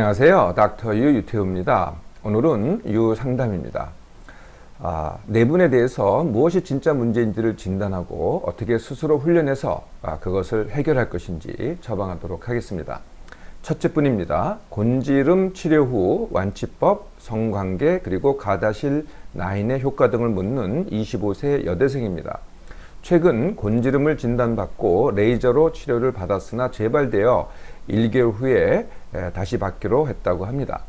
안녕하세요. 닥터 유 유태우입니다. 오늘은 유 상담입니다. 아, 내분에 대해서 무엇이 진짜 문제인지를 진단하고 어떻게 스스로 훈련해서 아, 그것을 해결할 것인지 처방하도록 하겠습니다. 첫째 분입니다. 곤지름 치료 후 완치법, 성관계 그리고 가다실 나인의 효과 등을 묻는 25세 여대생입니다. 최근 곤지름을 진단받고 레이저로 치료를 받았으나 재발되어 1개월 후에 다시 받기로 했다고 합니다.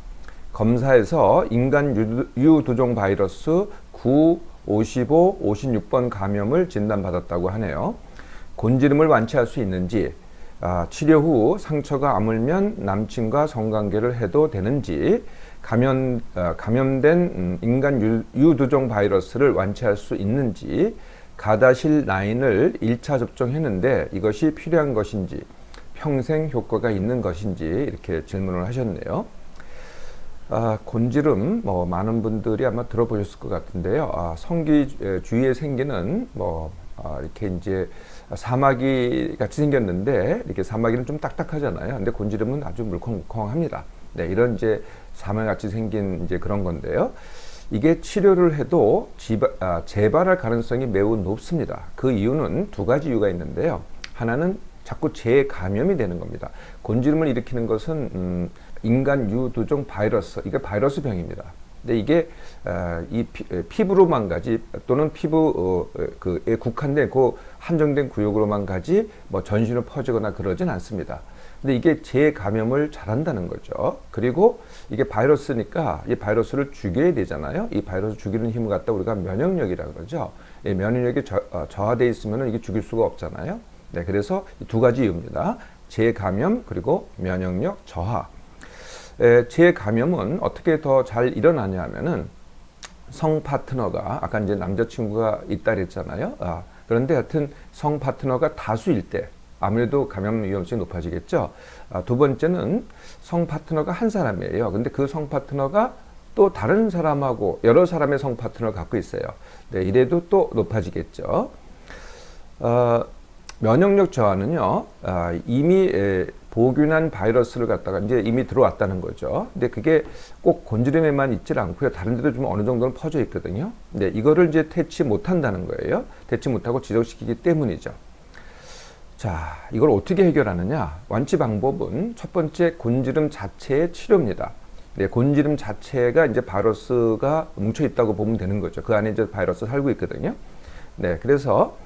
검사에서 인간 유두종 바이러스 9, 55, 56번 감염을 진단받았다고 하네요. 곤지름을 완치할 수 있는지, 아, 치료 후 상처가 아물면 남친과 성관계를 해도 되는지, 감염, 아, 감염된 음, 인간 유, 두종 바이러스를 완치할 수 있는지, 가다실 라인을 1차 접종했는데 이것이 필요한 것인지, 평생 효과가 있는 것인지 이렇게 질문을 하셨네요. 아, 곤지름 뭐 많은 분들이 아마 들어보셨을 것 같은데요. 아, 성기 주위에 생기는 뭐 아, 이렇게 이제 사마귀 같이 생겼는데 이렇게 사마귀는 좀 딱딱하잖아요. 근데 곤지름은 아주 물컹물컹합니다. 네, 이런 이제 사마귀 같이 생긴 이제 그런 건데요. 이게 치료를 해도 지바, 아, 재발할 가능성이 매우 높습니다. 그 이유는 두 가지 이유가 있는데요. 하나는 자꾸 재감염이 되는 겁니다. 곤지름을 일으키는 것은 음, 인간 유두종 바이러스, 이게 바이러스 병입니다. 근데 이게 어, 이 피, 부로만 가지 또는 피부 어, 그에 국한된 그 한정된 구역으로만 가지 뭐 전신으로 퍼지거나 그러진 않습니다. 근데 이게 재감염을 잘한다는 거죠. 그리고 이게 바이러스니까 이 바이러스를 죽여야 되잖아요. 이 바이러스 죽이는 힘을 갖다 우리가 면역력이라 그러죠. 이 면역력이 저, 어, 저하돼 있으면 이게 죽일 수가 없잖아요. 네, 그래서 두 가지 이유입니다. 재감염 그리고 면역력 저하. 에, 재감염은 어떻게 더 잘 일어나냐 하면은 성 파트너가 아까 이제 남자친구가 있다 그랬잖아요. 아, 그런데 하여튼 성 파트너가 다수일 때 아무래도 감염 위험성이 높아지겠죠. 아, 두 번째는 성 파트너가 한 사람이에요. 근데 그 성 파트너가 또 다른 사람하고 여러 사람의 성 파트너를 갖고 있어요. 네, 이래도 또 높아지겠죠. 어, 면역력 저하는요, 아, 이미 에, 보균한 바이러스를 갖다가 이제 이미 들어왔다는 거죠. 근데 그게 꼭 곤지름에만 있질 않고요. 다른 데도 좀 어느 정도는 퍼져 있거든요. 근데 이거를 이제 퇴치 못 한다는 거예요. 퇴치 못하고 지속시키기 때문이죠. 자, 이걸 어떻게 해결하느냐? 완치 방법은 첫 번째 곤지름 자체의 치료입니다. 네, 곤지름 자체가 이제 바이러스가 뭉쳐 있다고 보면 되는 거죠. 그 안에 이제 바이러스 살고 있거든요. 네, 그래서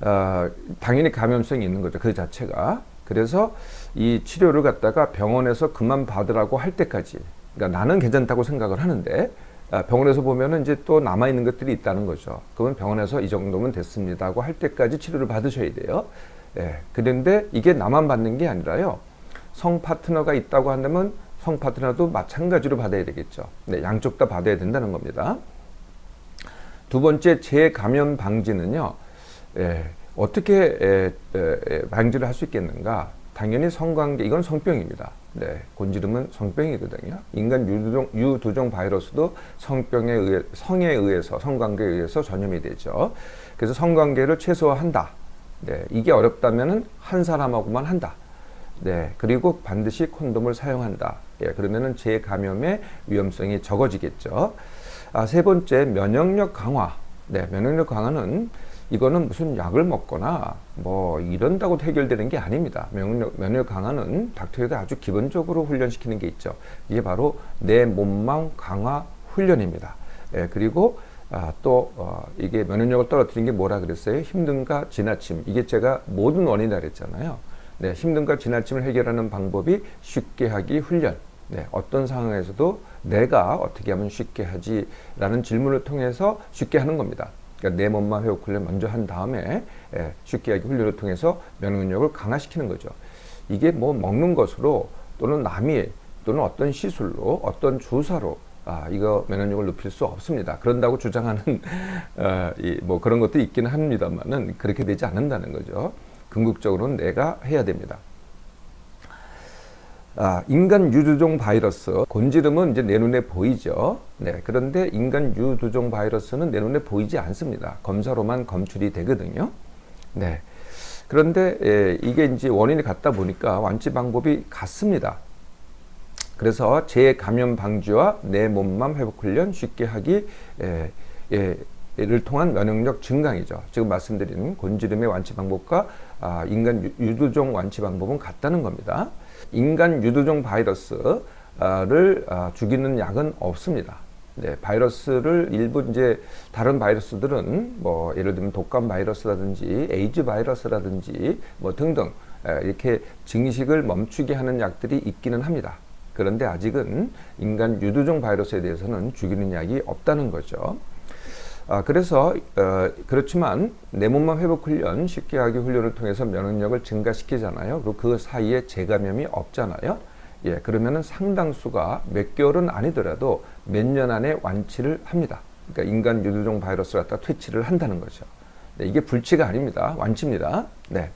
어, 당연히 감염성이 있는 거죠. 그 자체가. 그래서 이 치료를 갖다가 병원에서 그만 받으라고 할 때까지, 그러니까 나는 괜찮다고 생각을 하는데, 아, 병원에서 보면은 이제 또 남아있는 것들이 있다는 거죠. 그러면 병원에서 이 정도면 됐습니다고 할 때까지 치료를 받으셔야 돼요. 예. 그런데 이게 나만 받는 게 아니라요. 성 파트너가 있다고 한다면 성 파트너도 마찬가지로 받아야 되겠죠. 네, 양쪽 다 받아야 된다는 겁니다. 두 번째 재감염 방지는요. 예, 어떻게 에, 에, 방지를 할 수 있겠는가? 당연히 성관계 이건 성병입니다. 네, 곤지름은 성병이거든요. 인간 유두종, 유두종 바이러스도 성병에 의해 성에 의해서 성관계에 의해서 전염이 되죠. 그래서 성관계를 최소화한다. 네, 이게 어렵다면은 한 사람하고만 한다. 네, 그리고 반드시 콘돔을 사용한다. 예, 그러면은 재감염의 위험성이 적어지겠죠. 아, 세 번째 면역력 강화. 네, 면역력 강화는 이거는 무슨 약을 먹거나 뭐 이런다고 해결되는 게 아닙니다. 면역, 면역 강화는 닥터에게 아주 기본적으로 훈련시키는 게 있죠. 이게 바로 내 몸망 강화 훈련입니다. 예, 그리고 아, 또 어, 이게 면역력을 떨어뜨리는 게 뭐라 그랬어요? 힘듦과 지나침. 이게 제가 모든 원인이라 그랬잖아요. 네, 힘듦과 지나침을 해결하는 방법이 쉽게 하기 훈련. 네, 어떤 상황에서도 내가 어떻게 하면 쉽게 하지라는 질문을 통해서 쉽게 하는 겁니다. 그러니까 내 몸만 회복 훈련 먼저 한 다음에 예, 쉽게 하기 훈련을 통해서 면역력을 강화시키는 거죠. 이게 뭐 먹는 것으로 또는 남이 또는 어떤 시술로 어떤 주사로 아, 이거 면역력을 높일 수 없습니다. 그런다고 주장하는 어, 이, 뭐 그런 것도 있기는 합니다만은 그렇게 되지 않는다는 거죠. 궁극적으로는 내가 해야 됩니다. 아, 인간 유두종 바이러스 곤지름은 이제 내 눈에 보이죠. 네, 그런데 인간 유두종 바이러스는 내 눈에 보이지 않습니다. 검사로만 검출이 되거든요. 네. 그런데 예, 이게 이제 원인이 같다 보니까 완치 방법이 같습니다. 그래서 재감염 방지와 내 몸만 회복 훈련 쉽게 하기 예, 예, 를 통한 면역력 증강이죠. 지금 말씀드린 곤지름의 완치 방법과 아, 인간 유- 유두종 완치 방법은 같다는 겁니다. 인간 유두종 바이러스를 아, 죽이는 약은 없습니다. 네, 바이러스를 일부 이제 다른 바이러스들은 뭐 예를 들면 독감 바이러스라든지 에이즈 바이러스라든지 뭐 등등 에, 이렇게 증식을 멈추게 하는 약들이 있기는 합니다. 그런데 아직은 인간 유두종 바이러스에 대해서는 죽이는 약이 없다는 거죠. 아, 그래서 어, 그렇지만 내 몸만 회복 훈련 쉽게 하기 훈련을 통해서 면역력을 증가시키잖아요. 그리고 그 사이에 재감염이 없잖아요. 예, 그러면은 상당수가 몇 개월은 아니더라도 몇 년 안에 완치를 합니다. 그러니까 인간 유두종 바이러스를 갖다 퇴치를 한다는 거죠. 네, 이게 불치가 아닙니다. 완치입니다. 네.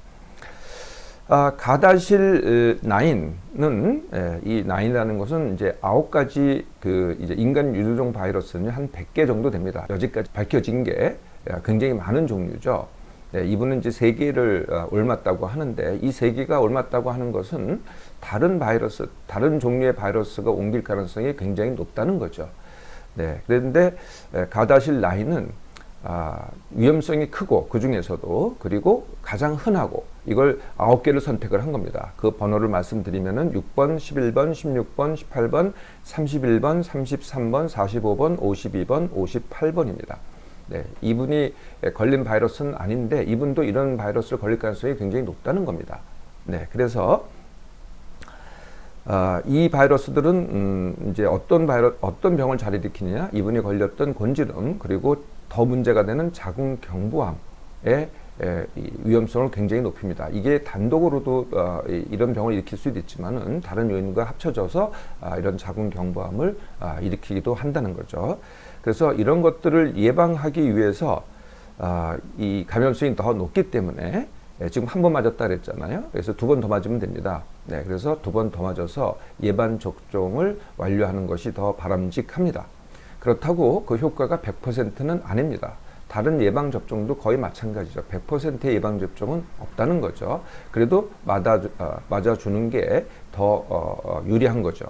아, 가다실 9는 예, 이 9이라는 것은 이제 아홉 가지 그 이제 인간 유두종 바이러스는 한 100개 정도 됩니다. 여지까지 밝혀진 게 예, 굉장히 많은 종류죠. 네, 이분은 이제 세 개를 어, 옮았다고 하는데 이 세 개가 옮았다고 하는 것은 다른 바이러스, 다른 종류의 바이러스가 옮길 가능성이 굉장히 높다는 거죠. 네, 그런데 에, 가다실 9은 아, 위험성이 크고 그 중에서도 그리고 가장 흔하고 이걸 아홉 개를 선택을 한 겁니다. 그 번호를 말씀드리면은 6번, 11번, 16번, 18번, 31번, 33번, 45번, 52번, 58번입니다. 네, 이분이 걸린 바이러스는 아닌데 이분도 이런 바이러스를 걸릴 가능성이 굉장히 높다는 겁니다. 네, 그래서 아, 이 바이러스들은 음, 이제 어떤 바이러 어떤 병을 잘 일으키느냐 이분이 걸렸던 곤지름 그리고 더 문제가 되는 자궁 경부암의 위험성을 굉장히 높입니다. 이게 단독으로도 어, 이, 이런 병을 일으킬 수도 있지만은 다른 요인과 합쳐져서 아, 이런 자궁 경부암을 아, 일으키기도 한다는 거죠. 그래서 이런 것들을 예방하기 위해서 아, 이 감염성이 더 높기 때문에 예, 지금 한 번 맞았다 그랬잖아요. 그래서 두 번 더 맞으면 됩니다. 네, 그래서 두 번 더 맞아서 예방 접종을 완료하는 것이 더 바람직합니다. 그렇다고 그 효과가 100%는 아닙니다. 다른 예방 접종도 거의 마찬가지죠. 100%의 예방 접종은 없다는 거죠. 그래도 맞아 어, 맞아 주는 게더 어, 유리한 거죠.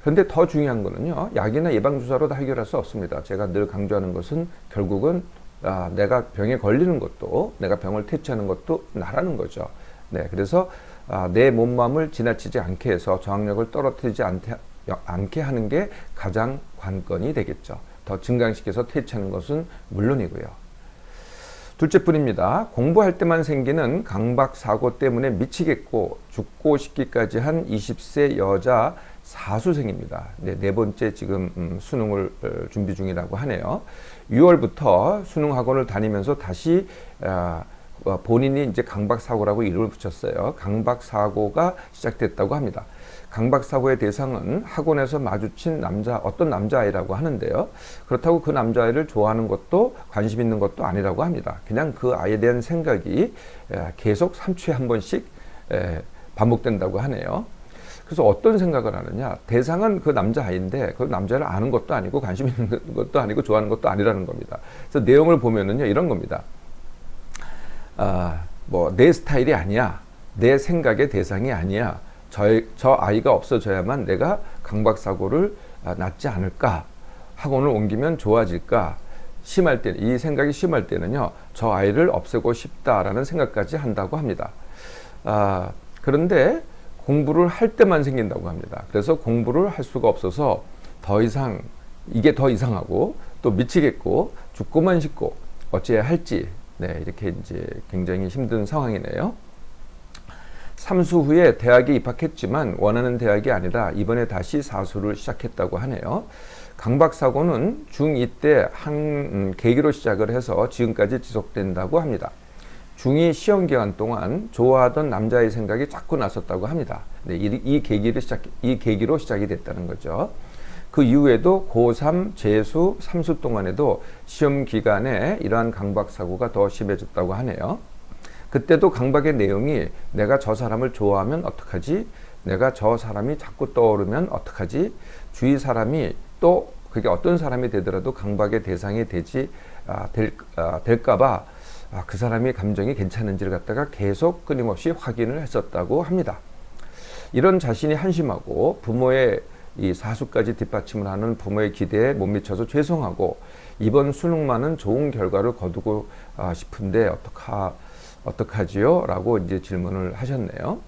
그런데 더 중요한 거는요, 약이나 예방 주사로 다 해결할 수 없습니다. 제가 늘 강조하는 것은 결국은 아, 내가 병에 걸리는 것도 내가 병을 퇴치하는 것도 나라는 거죠. 네, 그래서 아, 내 몸맘을 지나치지 않게 해서 저항력을 떨어뜨리지 않게, 않게 하는 게 가장 관건이 되겠죠. 더 증강시켜서 퇴치하는 것은 물론이고요. 둘째 뿐입니다. 공부할 때만 생기는 강박 사고 때문에 미치겠고 죽고 싶기까지 한 20세 여자 사수생입니다. 네, 네 번째 지금 음, 수능을 어, 준비 중이라고 하네요. 6월부터 수능 학원을 다니면서 다시 아, 어, 본인이 이제 강박 사고라고 이름을 붙였어요. 강박 사고가 시작됐다고 합니다. 강박 사고의 대상은 학원에서 마주친 남자 어떤 남자아이라고 하는데요. 그렇다고 그 남자아이를 좋아하는 것도 관심 있는 것도 아니라고 합니다. 그냥 그 아이에 대한 생각이 에, 계속 3초에 한 번씩 에, 반복된다고 하네요. 그래서 어떤 생각을 하느냐? 대상은 그 남자아이인데 그 남자를 아는 것도 아니고 관심 있는 것도 아니고 좋아하는 것도 아니라는 겁니다. 그래서 내용을 보면은요 이런 겁니다. 아, 뭐 내 스타일이 아니야. 내 생각의 대상이 아니야. 저, 저 아이가 없어져야만 내가 강박 사고를 아, 낫지 않을까? 학원을 옮기면 좋아질까? 심할 때, 이 생각이 심할 때는요, 저 아이를 없애고 싶다라는 생각까지 한다고 합니다. 아, 그런데 공부를 할 때만 생긴다고 합니다. 그래서 공부를 할 수가 없어서 더 이상, 이게 더 이상하고 또 미치겠고 죽고만 싶고 어찌해야 할지, 네, 이렇게 이제 굉장히 힘든 상황이네요. 삼수 후에 대학에 입학했지만 원하는 대학이 아니라 이번에 다시 사수를 시작했다고 하네요. 강박 사고는 중2 때한 계기로 시작을 해서 지금까지 지속된다고 합니다. 중2 시험 기간 동안 좋아하던 남자의 생각이 자꾸 났었다고 합니다. 네, 이, 이 계기를 시작, 이 계기로 시작이 됐다는 거죠. 그 이후에도 고3, 재수, 삼수 동안에도 시험 기간에 이러한 강박 사고가 더 심해졌다고 하네요. 그때도 강박의 내용이 내가 저 사람을 좋아하면 어떡하지? 내가 저 사람이 자꾸 떠오르면 어떡하지? 주위 사람이 또 그게 어떤 사람이 되더라도 강박의 대상이 되지 아, 될, 아, 될까봐 아, 그 사람이 감정이 괜찮은지를 갖다가 계속 끊임없이 확인을 했었다고 합니다. 이런 자신이 한심하고 부모의 이 사수까지 뒷받침을 하는 부모의 기대에 못 미쳐서 죄송하고 이번 수능만은 좋은 결과를 거두고 아, 싶은데 어떡하 어떡하지요? 라고 이제 질문을 하셨네요.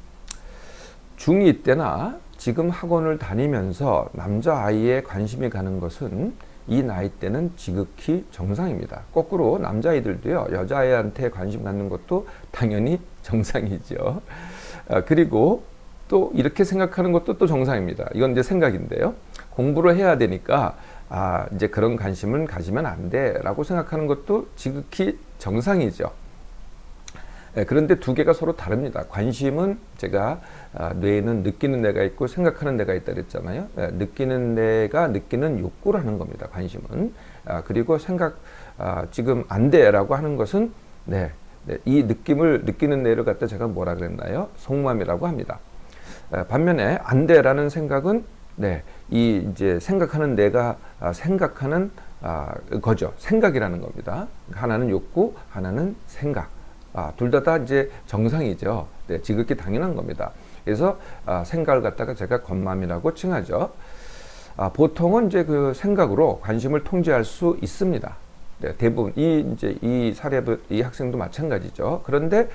중2 때나 지금 학원을 다니면서 남자아이에 관심이 가는 것은 이 나이 때는 지극히 정상입니다. 거꾸로 남자아이들도요, 여자아이한테 관심 갖는 것도 당연히 정상이죠. 아, 그리고 또 이렇게 생각하는 것도 또 정상입니다. 이건 이제 생각인데요. 공부를 해야 되니까 아, 이제 그런 관심은 가지면 안 돼 라고 생각하는 것도 지극히 정상이죠. 예, 그런데 두 개가 서로 다릅니다. 관심은 제가 아, 뇌에는 느끼는 내가 있고 생각하는 내가 있다 그랬잖아요. 예, 느끼는 내가 느끼는 욕구라는 겁니다. 관심은. 아, 그리고 생각 아, 지금 안 돼라고 하는 것은 네, 네, 이 느낌을 느끼는 내를 갖다 제가 뭐라 그랬나요? 속마음이라고 합니다. 예, 반면에 안 돼라는 생각은 네, 이 이제 생각하는 내가 아, 생각하는 아, 거죠. 생각이라는 겁니다. 하나는 욕구, 하나는 생각. 아, 둘 다 다 이제 정상이죠. 네, 지극히 당연한 겁니다. 그래서 아, 생각을 갖다가 제가 겉맘이라고 칭하죠. 아, 보통은 이제 그 생각으로 관심을 통제할 수 있습니다. 네, 대부분 이 이제 이 사례도 이 학생도 마찬가지죠. 그런데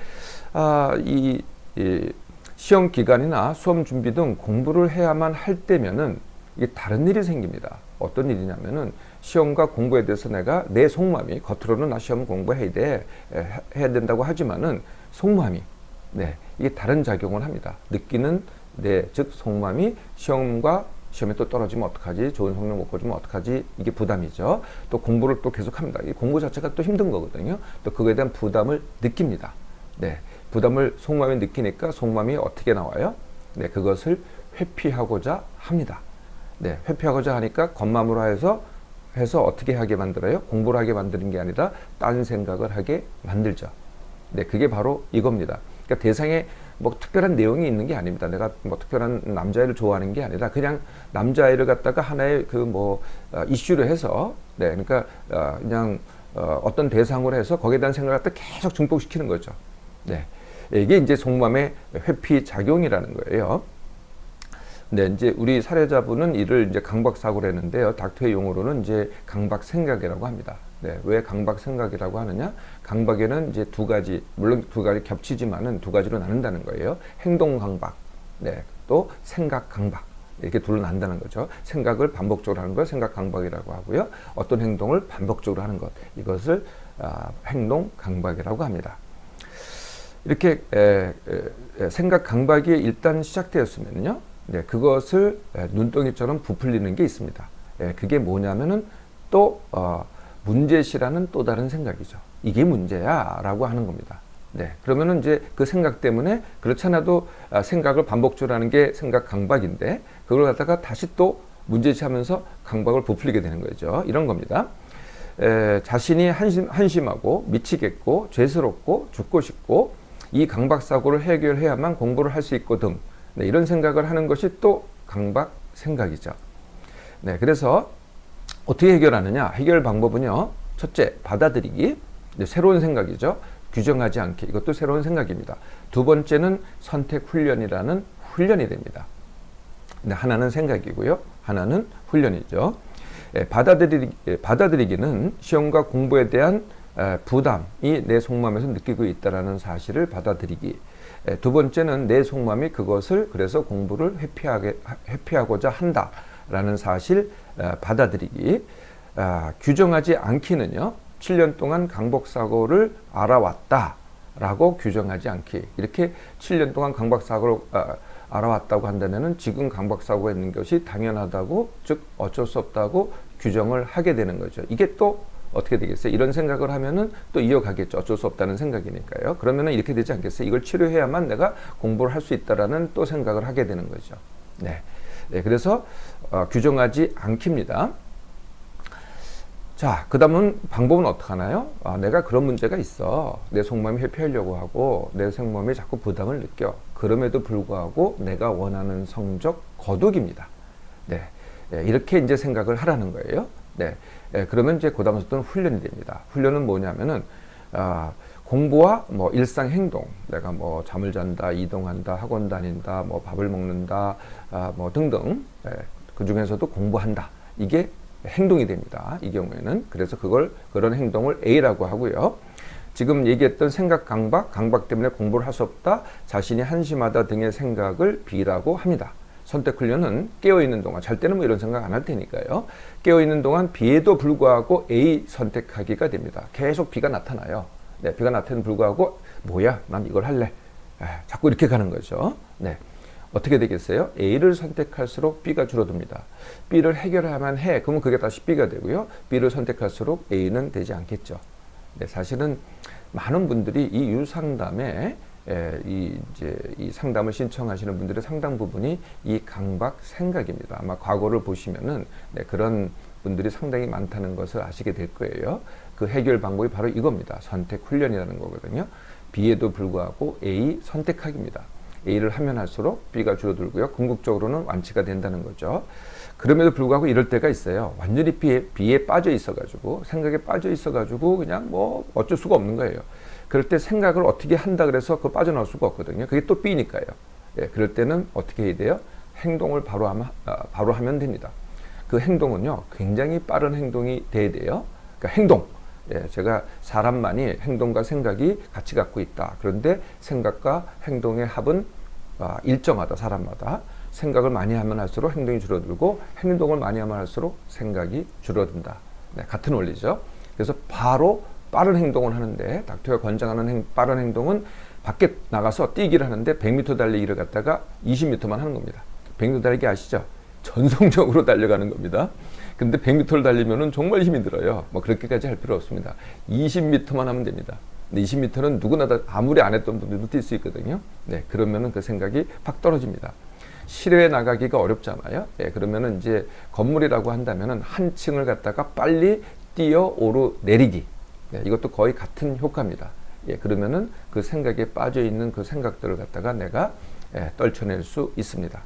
아, 이, 이 시험 기간이나 수험 준비 등 공부를 해야만 할 때면은 이게 다른 일이 생깁니다. 어떤 일이냐면은 시험과 공부에 대해서 내가 내 속마음이 겉으로는 나 시험 공부해야 돼 해야 된다고 하지만은 속마음이 네 이게 다른 작용을 합니다. 느끼는 내즉 속마음이 시험과 시험에 또 떨어지면 어떡하지? 좋은 성적 못 거두면 어떡하지? 이게 부담이죠. 또 공부를 또 계속 합니다. 이 공부 자체가 또 힘든 거거든요. 또 그거에 대한 부담을 느낍니다. 네. 부담을 속마음이 느끼니까 속마음이 어떻게 나와요? 네. 그것을 회피하고자 합니다. 네. 회피하고자 하니까 겉마음으로 해서 해서 어떻게 하게 만들어요? 공부를 하게 만드는 게 아니라 딴 생각을 하게 만들죠. 네. 그게 바로 이겁니다. 그러니까 대상에 뭐 특별한 내용이 있는 게 아닙니다. 내가 뭐 특별한 남자애를 좋아하는 게 아니라 그냥 남자애를 갖다가 하나의 그뭐 어, 이슈로 해서 네 그러니까 어, 그냥 어, 어떤 대상으로 해서 거기에 대한 생각을 갖다 계속 증폭시키는 거죠. 네 이게 이제 속마음의 회피 작용이라는 거예요. 네, 이제 우리 사례자분은 이를 이제 강박 사고를 했는데요. 닥터의 용어로는 이제 강박 생각이라고 합니다. 네, 왜 강박 생각이라고 하느냐? 강박에는 이제 두 가지, 물론 두 가지 겹치지만은 두 가지로 나눈다는 거예요. 행동 강박, 네, 또 생각 강박. 이렇게 둘로 난다는 거죠. 생각을 반복적으로 하는 걸 생각 강박이라고 하고요. 어떤 행동을 반복적으로 하는 것, 이것을 아, 행동 강박이라고 합니다. 이렇게 생각 강박이 일단 시작되었으면요. 네, 그것을 눈덩이처럼 부풀리는 게 있습니다. 예, 그게 뭐냐면은 또 어, 문제시라는 또 다른 생각이죠. 이게 문제야라고 하는 겁니다. 네, 그러면은 이제 그 생각 때문에 그렇지 않아도 아, 생각을 하는 게 생각 강박인데 그걸 갖다가 다시 또 문제시하면서 강박을 부풀리게 되는 거죠. 이런 겁니다. 에, 자신이 한심, 한심하고 미치겠고 죄스럽고 죽고 싶고 이 강박 사고를 해결해야만 공부를 할 수 있고 등 네, 이런 생각을 하는 것이 또 강박 생각이죠. 네, 그래서 어떻게 해결하느냐? 해결 방법은요. 첫째, 받아들이기. 새로운 생각이죠. 규정하지 않기. 이것도 새로운 생각입니다. 두 번째는 선택 훈련이라는 훈련이 됩니다. 근데 하나는 생각이고요. 하나는 훈련이죠. 예, 받아들이, 예, 받아들이기는 시험과 공부에 대한 에, 부담이 내 속마음에서 느끼고 있다는 사실을 받아들이기. 에, 두 번째는 내 속마음이 그것을 그래서 공부를 회피하게, 회피하고자 한다라는 사실 에, 받아들이기. 아, 규정하지 않기는요. 7년 동안 강복 사고를 알아왔다라고 규정하지 않기. 이렇게 7년 동안 강박 사고를 아, 알아왔다고 한다면은 지금 강박 사고가 있는 것이 당연하다고 즉 어쩔 수 없다고 규정을 하게 되는 거죠. 이게 또 어떻게 되겠어요? 이런 생각을 하면은 또 이어가겠죠. 어쩔 수 없다는 생각이니까요. 그러면은 이렇게 되지 않겠어요? 이걸 치료해야만 내가 공부를 할 수 있다라는 또 생각을 하게 되는 거죠. 네. 네 그래서 어, 규정하지 않깁니다. 자, 그 다음은 방법은 어떻게 하나요? 아, 내가 그런 문제가 있어. 내 속마음이 회피하려고 하고, 내 속마음이 자꾸 부담을 느껴. 그럼에도 불구하고 내가 원하는 성적 거두기입니다. 네. 네, 이렇게 이제 생각을 하라는 거예요. 네. 네 그러면 이제 그 다음부터는 훈련이 됩니다. 훈련은 뭐냐면은, 아, 공부와 뭐 일상 행동, 내가 뭐 잠을 잔다, 이동한다, 학원 다닌다, 뭐 밥을 먹는다, 아, 뭐 등등. 예, 그 중에서도 공부한다. 이게 행동이 됩니다. 이 경우에는 그래서 그걸 그런 행동을 A라고 하고요. 지금 얘기했던 생각 강박, 강박 때문에 공부를 할 수 없다, 자신이 한심하다 등의 생각을 B라고 합니다. 선택 훈련은 깨어 있는 동안 잘 때는 뭐 이런 생각 안 할 테니까요. 깨어 있는 동안 B에도 불구하고 A 선택하기가 됩니다. 계속 B가 나타나요. 네, B가 나타는 불구하고 뭐야, 난 이걸 할래. 아, 자꾸 이렇게 가는 거죠. 네. 어떻게 되겠어요? A를 선택할수록 B가 줄어듭니다. B를 해결하면 해. 그러면 그게 다시 B가 되고요. B를 선택할수록 A는 되지 않겠죠. 네, 사실은 많은 분들이 이 유상담에 에, 이 이제 이 상담을 신청하시는 분들의 상당 부분이 이 강박 생각입니다. 아마 과거를 보시면은 네, 그런 분들이 상당히 많다는 것을 아시게 될 거예요. 그 해결 방법이 바로 이겁니다. 선택 훈련이라는 거거든요. B에도 불구하고 A 선택하기입니다. A를 하면 할수록 B가 줄어들고요. 궁극적으로는 완치가 된다는 거죠. 그럼에도 불구하고 이럴 때가 있어요. 완전히 B에, B에 빠져 있어가지고, 생각에 빠져 있어가지고, 그냥 뭐 어쩔 수가 없는 거예요. 그럴 때 생각을 어떻게 한다 그래서 그 빠져나올 수가 없거든요. 그게 또 B니까요. 예, 그럴 때는 어떻게 해야 돼요? 행동을 바로 하면, 아, 바로 하면 됩니다. 그 행동은요, 굉장히 빠른 행동이 돼야 돼요. 그러니까 행동. 예, 제가 사람만이 행동과 생각이 같이 갖고 있다. 그런데 생각과 행동의 합은 아, 일정하다, 사람마다. 생각을 많이 하면 할수록 행동이 줄어들고 행동을 많이 하면 할수록 생각이 줄어든다. 네, 같은 원리죠. 그래서 바로 빠른 행동을 하는데 닥터가 권장하는 행, 빠른 행동은 밖에 나가서 뛰기를 하는데 100m 달리기를 갖다가 20m만 하는 겁니다. 100m 달리기 아시죠? 전속력으로 달려가는 겁니다. 근데 100m를 달리면은 정말 힘이 들어요. 뭐 그렇게까지 할 필요 없습니다. 20m만 하면 됩니다. 근데 20m는 누구나 다 아무리 안 했던 분들도 뛸 수 있거든요. 네, 그러면은 그 생각이 팍 떨어집니다. 실외에 나가기가 어렵잖아요. 예, 그러면은 이제 건물이라고 한다면은 한 층을 갖다가 빨리 뛰어 오르 내리기. 예, 이것도 거의 같은 효과입니다. 예, 그러면은 그 생각에 빠져 있는 그 생각들을 갖다가 내가 예, 떨쳐낼 수 있습니다.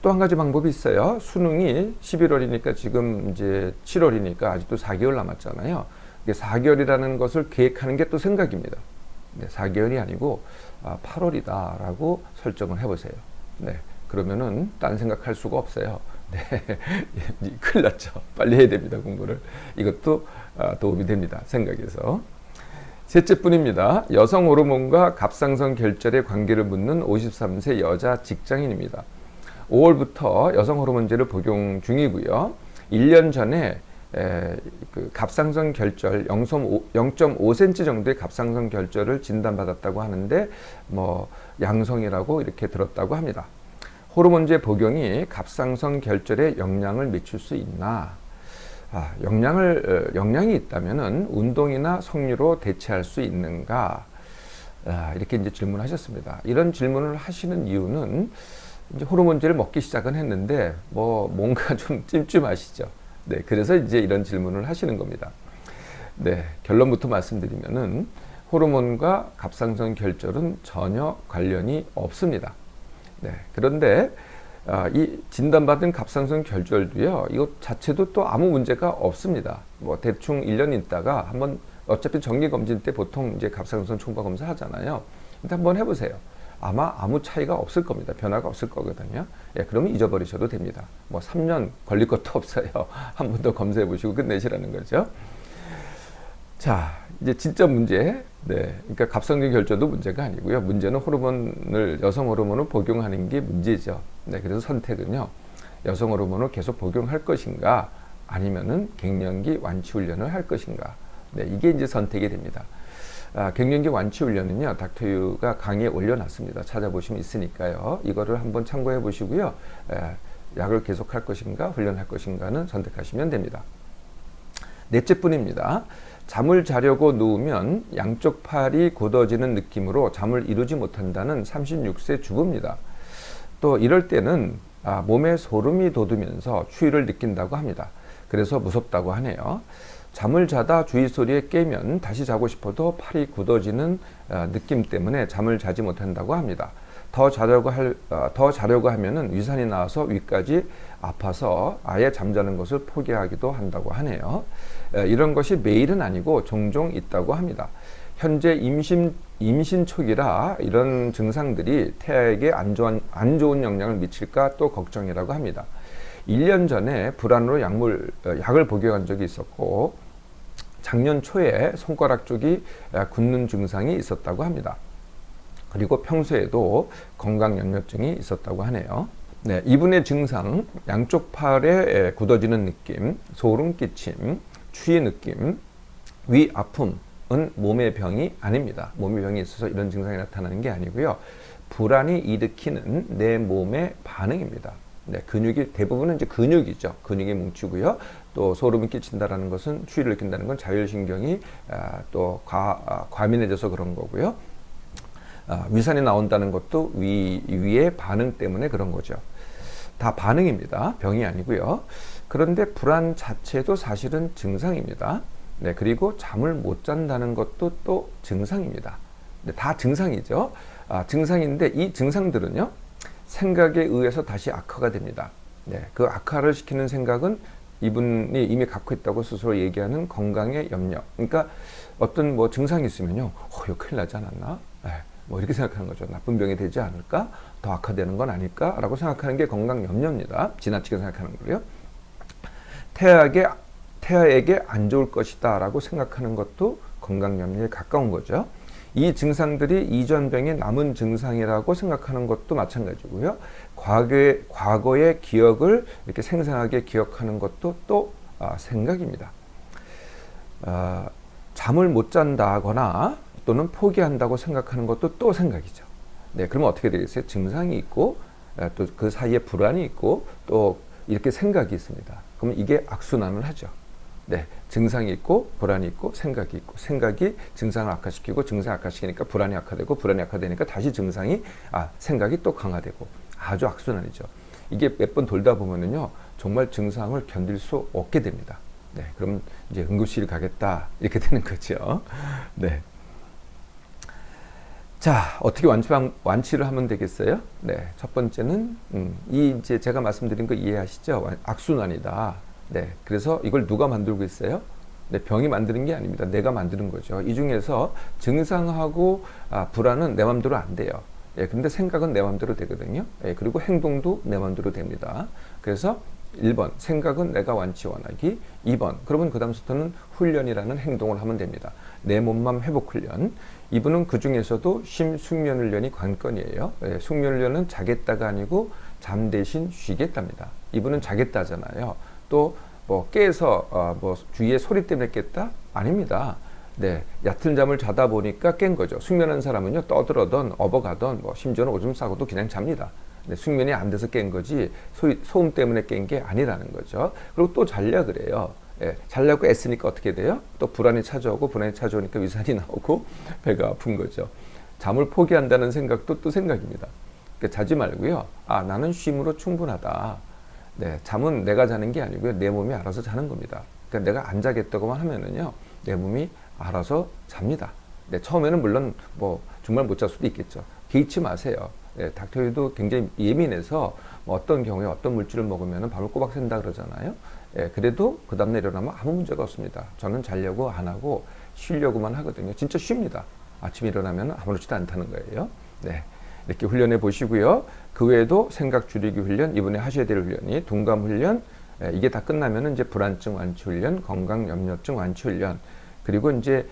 또 한 가지 방법이 있어요. 수능이 11월이니까 지금 이제 7월이니까 아직도 4개월 남았잖아요. 이게 4개월이라는 것을 계획하는 게 또 생각입니다. 네, 4개월이 아니고 아, 8월이다라고 설정을 해보세요. 네, 그러면은 딴 생각할 수가 없어요. 네, 큰일 났죠. 빨리 해야 됩니다, 공부를. 이것도 아, 도움이 됩니다. 생각에서. 셋째 뿐입니다. 여성 호르몬과 갑상선 결절의 관계를 묻는 53세 여자 직장인입니다. 5월부터 여성 호르몬제를 복용 중이고요. 1년 전에 에, 그 갑상선 결절 0.5cm 정도의 갑상선 결절을 진단받았다고 하는데 뭐 양성이라고 이렇게 들었다고 합니다. 호르몬제 복용이 갑상선 결절에 영향을 미칠 수 있나? 아, 영향을 영향이 있다면은 운동이나 석류로 대체할 수 있는가? 아, 이렇게 이제 질문하셨습니다. 이런 질문을 하시는 이유는 이제 호르몬제를 먹기 시작은 했는데 뭐 뭔가 좀 찜찜하시죠. 네, 그래서 이제 이런 질문을 하시는 겁니다. 네, 결론부터 말씀드리면은 호르몬과 갑상선 결절은 전혀 관련이 없습니다. 네, 그런데 아, 이 진단받은 갑상선 결절도요, 이것 자체도 또 아무 문제가 없습니다. 뭐 대충 1년 있다가 한번 어차피 정기 검진 때 보통 이제 갑상선 총과 검사 하잖아요. 근데 한번 해보세요. 아마 아무 차이가 없을 겁니다. 변화가 없을 거거든요. 예, 그러면 잊어버리셔도 됩니다. 뭐 3년 걸릴 것도 없어요. 한 번 더 검사해 보시고 끝내시라는 거죠. 자, 이제 진짜 문제. 네. 그러니까 갑상선 결절도 문제가 아니고요. 문제는 호르몬을, 여성 호르몬을 복용하는 게 문제죠. 네. 그래서 선택은요. 여성 호르몬을 계속 복용할 것인가 아니면은 갱년기 완치 훈련을 할 것인가. 네. 이게 이제 선택이 됩니다. 아, 갱년기 완치 훈련은요, 닥터유가 강의에 올려놨습니다. 찾아보시면 있으니까요. 이거를 한번 참고해 보시고요. 에, 약을 계속할 것인가, 훈련할 것인가는 선택하시면 됩니다. 넷째 뿐입니다. 잠을 자려고 누우면 양쪽 팔이 굳어지는 느낌으로 잠을 이루지 못한다는 36세 주부입니다. 또 이럴 때는 아, 몸에 소름이 돋으면서 추위를 느낀다고 합니다. 그래서 무섭다고 하네요. 잠을 자다 주위 소리에 깨면 다시 자고 싶어도 팔이 굳어지는 어, 느낌 때문에 잠을 자지 못한다고 합니다. 더 자려고 할, 어, 더 자려고 하면은 위산이 나와서 위까지 아파서 아예 잠자는 것을 포기하기도 한다고 하네요. 이런 것이 매일은 아니고 종종 있다고 합니다. 현재 임신 임신 초기라 이런 증상들이 태아에게 안 좋은 안 좋은 영향을 미칠까 또 걱정이라고 합니다. 1년 전에 불안으로 약물 어, 약을 복용한 적이 있었고 작년 초에 손가락 쪽이 아, 굳는 증상이 있었다고 합니다. 그리고 평소에도 건강 염려증이 있었다고 하네요. 네, 이분의 증상 양쪽 팔에 굳어지는 느낌, 소름 끼침, 추위 느낌, 위 아픔은 몸의 병이 아닙니다. 몸의 병이 있어서 이런 증상이 나타나는 게 아니고요. 불안이 일으키는 내 몸의 반응입니다. 네, 근육이 대부분은 이제 근육이죠. 근육이 뭉치고요. 또 소름이 끼친다라는 것은 추위를 느낀다는 건 자율신경이 아, 또 과, 아, 과민해져서 그런 거고요. 아, 위산이 나온다는 것도 위, 위의 반응 때문에 그런 거죠. 다 반응입니다. 병이 아니고요. 그런데 불안 자체도 사실은 증상입니다. 네, 그리고 잠을 못 잔다는 것도 또 증상입니다. 네, 다 증상이죠. 아, 증상인데 이 증상들은요, 생각에 의해서 다시 악화가 됩니다. 네, 그 악화를 시키는 생각은 이분이 이미 갖고 있다고 스스로 얘기하는 건강의 염려. 그러니까 어떤 뭐 증상이 있으면요, 어, 이거 큰일 나지 않았나? 네, 뭐 이렇게 생각하는 거죠. 나쁜 병이 되지 않을까? 더 악화되는 건 아닐까? 라고 생각하는 게 건강 염려입니다. 지나치게 생각하는 거고요. 태아에게, 태아에게 안 좋을 것이다 라고 생각하는 것도 건강 염려에 가까운 거죠. 이 증상들이 이전 병의 남은 증상이라고 생각하는 것도 마찬가지고요. 과거의, 과거의 기억을 이렇게 생생하게 기억하는 것도 또 아, 생각입니다. 아, 잠을 못 잔다거나 또는 포기한다고 생각하는 것도 또 생각이죠. 네, 그러면 어떻게 되겠어요? 증상이 있고 아, 또그 사이에 불안이 있고 또 이렇게 생각이 있습니다. 그러면 이게 악순환을 하죠. 네, 증상이 있고 불안이 있고 생각이 있고 생각이 증상을 악화시키고 증상 악화시키니까 불안이 악화되고 불안이 악화되니까 다시 증상이 아 생각이 또 강화되고 아주 악순환이죠. 이게 몇 번 돌다 보면은요 정말 증상을 견딜 수 없게 됩니다. 네, 그럼 이제 응급실 가겠다 이렇게 되는 거죠. 네. 자, 어떻게 완치, 완치를 하면 되겠어요? 네, 첫 번째는, 음, 이 이제 제가 말씀드린 거 이해하시죠? 악순환이다. 네, 그래서 이걸 누가 만들고 있어요? 네, 병이 만드는 게 아닙니다. 내가 만드는 거죠. 이 중에서 증상하고 아, 불안은 내 맘대로 안 돼요. 예, 근데 생각은 내 맘대로 되거든요. 예, 그리고 행동도 내 맘대로 됩니다. 그래서 1번, 생각은 내가 완치 원하기. 2번, 그러면 그 다음부터는 훈련이라는 행동을 하면 됩니다. 내 몸만 회복 훈련. 이분은 그 중에서도 심숙면 훈련이 관건이에요. 예, 숙면 훈련은 자겠다가 아니고 잠 대신 쉬겠답니다. 이분은 자겠다잖아요. 또 뭐 깨서 어, 뭐 주위에 소리 때문에 깼다? 아닙니다. 네, 얕은 잠을 자다 보니까 깬 거죠. 숙면한 사람은요 떠들어던 업어가던 뭐 심지어는 오줌 싸고도 그냥 잡니다. 네, 숙면이 안 돼서 깬 거지 소, 소음 때문에 깬 게 아니라는 거죠. 그리고 또 잘려 그래요. 예, 잘려고 애쓰니까 어떻게 돼요? 또 불안이 찾아오고 불안이 찾아오니까 위산이 나오고 배가 아픈 거죠. 잠을 포기한다는 생각도 또 생각입니다. 그러니까 자지 말고요. 아 나는 쉼으로 충분하다. 네, 잠은 내가 자는 게 아니고요. 내 몸이 알아서 자는 겁니다. 그러니까 내가 안 자겠다고만 하면은요. 내 몸이 알아서 잡니다. 네, 처음에는 물론 뭐 정말 못 잘 수도 있겠죠. 개의치 마세요. 네, 닥터유도 굉장히 예민해서 뭐 어떤 경우에 어떤 물질을 먹으면 밤을 꼬박 샌다 그러잖아요. 예, 그래도 그 다음날 일어나면 아무 문제가 없습니다. 저는 자려고 안 하고 쉬려고만 하거든요. 진짜 쉽니다. 아침에 일어나면 아무렇지도 않다는 거예요. 네. 이렇게 훈련해 보시고요. 그 외에도 생각 줄이기 훈련, 이번에 하셔야 될 훈련이 둔감 훈련, 예, 이게 다 끝나면은 이제 불안증 완치 훈련, 건강 염려증 완치 훈련, 그리고 이제 아,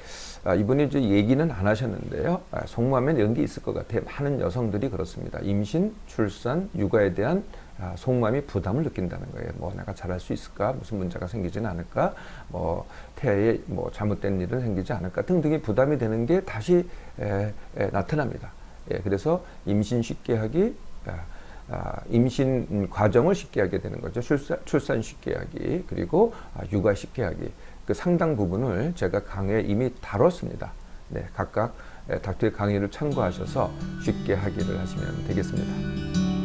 이분이 이제 얘기는 안 하셨는데요. 아, 속마음에 이런 게 있을 것 같아요. 많은 여성들이 그렇습니다. 임신, 출산, 육아에 대한 아, 속마음이 부담을 느낀다는 거예요. 뭐 내가 잘할 수 있을까? 무슨 문제가 생기지는 않을까? 뭐 태아에 뭐 잘못된 일은 생기지 않을까? 등등의 부담이 되는 게 다시 에, 에, 나타납니다. 예, 그래서 임신 쉽게 하기, 아, 아, 임신 과정을 쉽게 하게 되는 거죠. 출산, 출산 쉽게 하기, 그리고 아, 육아 쉽게 하기. 그 상당 부분을 제가 강의에 이미 다뤘습니다. 네, 각각 닥터의 강의를 참고하셔서 쉽게 하기를 하시면 되겠습니다.